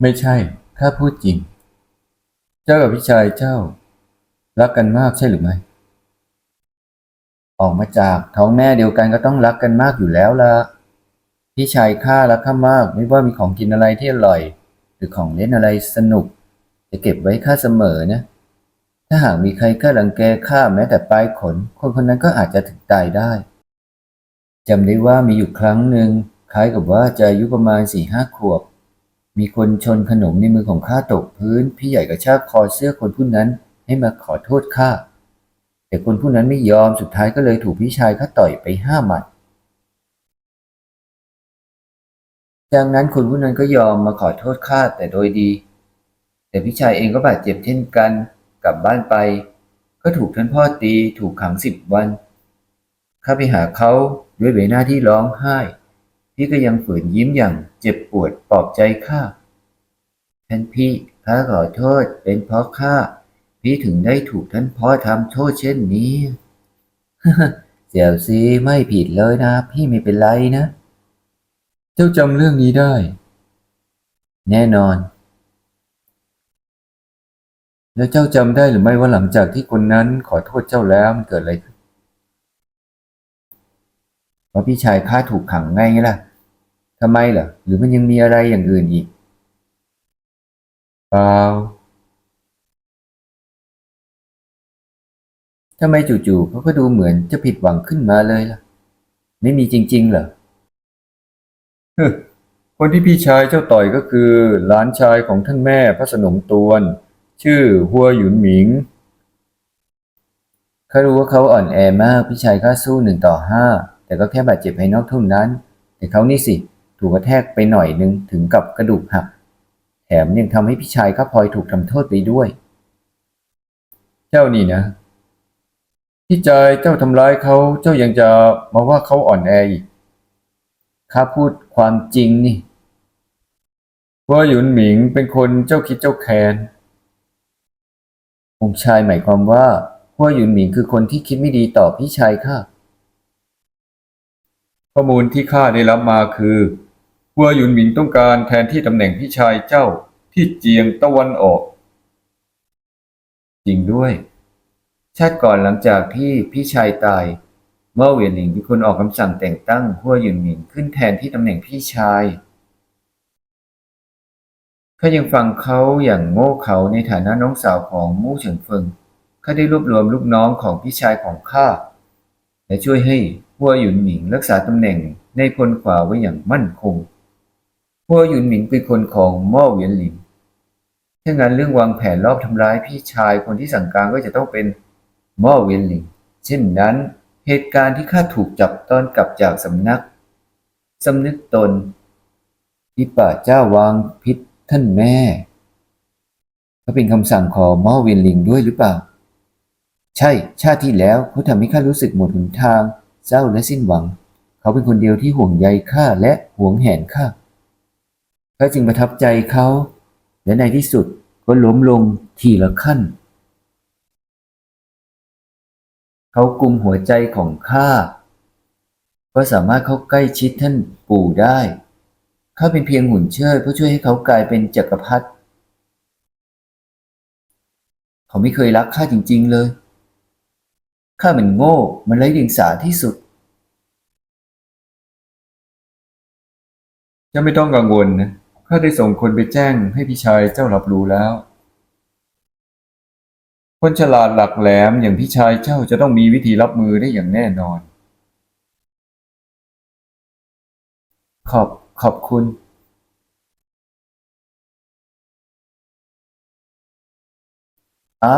ไม่ใช่ ข้าพูดจริง เจ้ากับพี่ชายเจ้า รักกันมากใช่หรือไม่ ออกมาจากท้องแม่เดียวกันก็ต้องรักกันมากอยู่แล้วละพี่ชายข้ารักข้ามาก ไม่ว่ามีของกินอะไรที่อร่อย หรือของเล่นอะไรสนุก จะเก็บไว้ข้าเสมอนะ ถ้าหากมีใครกล้ารังแกข้าแม้แต่ปลายขน คนคนนั้นก็อาจจะถึงตายได้จำได้ว่ามีอยู่ครั้งหนึ่งคล้ายกับว่าจะอายุประมาณสี่ห้าขวบ มีคนชนขนมในมือของข้าตกพื้น พี่ใหญ่กระชากคอเสื้อคนผู้นั้นให้มาขอโทษข้า แต่คนผู้นั้นไม่ยอมสุดท้ายก็เลยถูกพี่ชายข้าต่อยไปห้าหมัด จากนั้นคนผู้นั้นก็ยอมมาขอโทษข้าแต่โดยดี แต่พี่ชายเองก็บาดเจ็บเช่นกัน กลับบ้านไป ก็ถูกท่านพ่อตีถูกขังสิบวัน ข้าไปหาเขาด้วยใบหน้าที่ร้องไห้ พี่ก็ยังฝืนยิ้มอย่างเจ็บปวดปลอบใจข้าท่านพี่ข้าขอโทษเป็นเพราะข้าพี่ถึงได้ถูกท่านพ่อทำโทษเช่นนี้เสี่ยวซีไม่ผิดเลยนะ พี่ไม่เป็นไรนะ เจ้าจำเรื่องนี้ได้ แน่นอน แล้วเจ้าจำได้หรือไม่ว่าหลังจากที่คนนั้นขอโทษเจ้าแล้วมันเกิดอะไรขึ้นเพราพี่ชายข้าถูกขังไงล่ะ ทำไมล่ะหรือมันยังมีอะไรอย่างอื่นอีกเปล่าทำไมจู่ๆเขาก็ดูเหมือนจะผิดหวังขึ้นมาเลยล่ะ ไม่มีจริง ๆ เหรอคนที่พี่ชายเจ้าต่อยก็คือหลานชายของท่านแม่พระสนมตวน ชื่อหัวหยุนหมิงข้ารู้ว่าเขาอ่อนแอมากพี่ชายข้าสู้หนึ่งต่อห้าแต่ก็แค่บาดเจ็บภายนอกเท่านั้น แต่เขานี่สิ ถูกกระแทกไปหน่อยนึงถึงกับกระดูกหัก แถมยังทำให้พี่ชายข้าพลอยถูกทำโทษไปด้วย เจ้านี่นะพี่ชายเจ้าทำร้ายเขาเจ้ายังจะมาว่าเขาอ่อนแออีกข้าพูดความจริงนี่ว่าหยุนหมิงเป็นคนเจ้าคิดเจ้าแค้นองชายหมายความว่าหัวหยุนหมิงคือคนที่คิดไม่ดีต่อพี่ชายข้าข้อมูลที่ข้าได้รับมาคือ หัวหยุนหมิงต้องการแทนที่ตำแหน่งพี่ชายเจ้าที่เจียงตะวันออก จริงด้วย ชาติก่อนหลังจากที่พี่ชายตาย เมื่อเวียนหลิงเป็นคนออกคำสั่งแต่งตั้งหัวหยุนหมิงขึ้นแทนที่ตำแหน่งพี่ชายข้ายังฟังเขาอย่างโง่เขาในฐานะน้องสาวของมู่เฉิงเฟิงข้าได้รวบรวมลูกน้องของพี่ชายของข้าและช่วยให้หัวหยุนหมิงรักษาตำแหน่งในพลขวาไว้อย่างมั่นคง หัวหยุนหมิงเป็นคนของม่อเหวียนหลิงถ้างั้นเรื่องวางแผนรอบทำร้ายพี่ชายคนที่สั่งการก็จะต้องเป็นม่อเหวียนหลิง เช่นนั้น เหตุการณ์ที่ข้าถูกจับตอนกลับจากสำนักสำนึกตนที่ป่าเจ้าวางพิษท่านแม่ก็เป็นคำสั่งของม่อเวียนหลิงด้วยหรือเปล่า ใช่ ชาติที่แล้วเขาทำให้ข้ารู้สึกหมดหนทางเศร้าและสิ้นหวัง เขาเป็นคนเดียวที่ห่วงใยข้าและห่วงแหนข้า ข้าจึงประทับใจเขา และในที่สุดก็ล้มลงทีละขั้น เขากุมหัวใจของข้าก็สามารถเข้าใกล้ชิดท่านปู่ได้ข้าเป็นเพียงหุ่นเชิดเพื่อช่วยให้เขากลายเป็นจักรพรรดิเขาไม่เคยรักข้าจริง ๆ เลยข้ามันโง่มันไร้เดียงสาที่สุดจะไม่ต้องกังวลนะ ข้าได้ส่งคนไปแจ้งให้พี่ชายเจ้ารับรู้แล้ว คนฉลาดหลักแหลมอย่างพี่ชายเจ้าจะต้องมีวิธีรับมือได้อย่างแน่นอน ขอบขอบคุณอ้า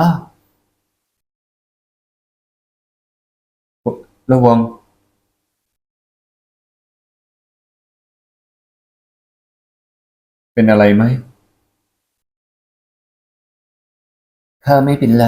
ระวัง เป็นอะไรไหมข้าไม่เป็นไร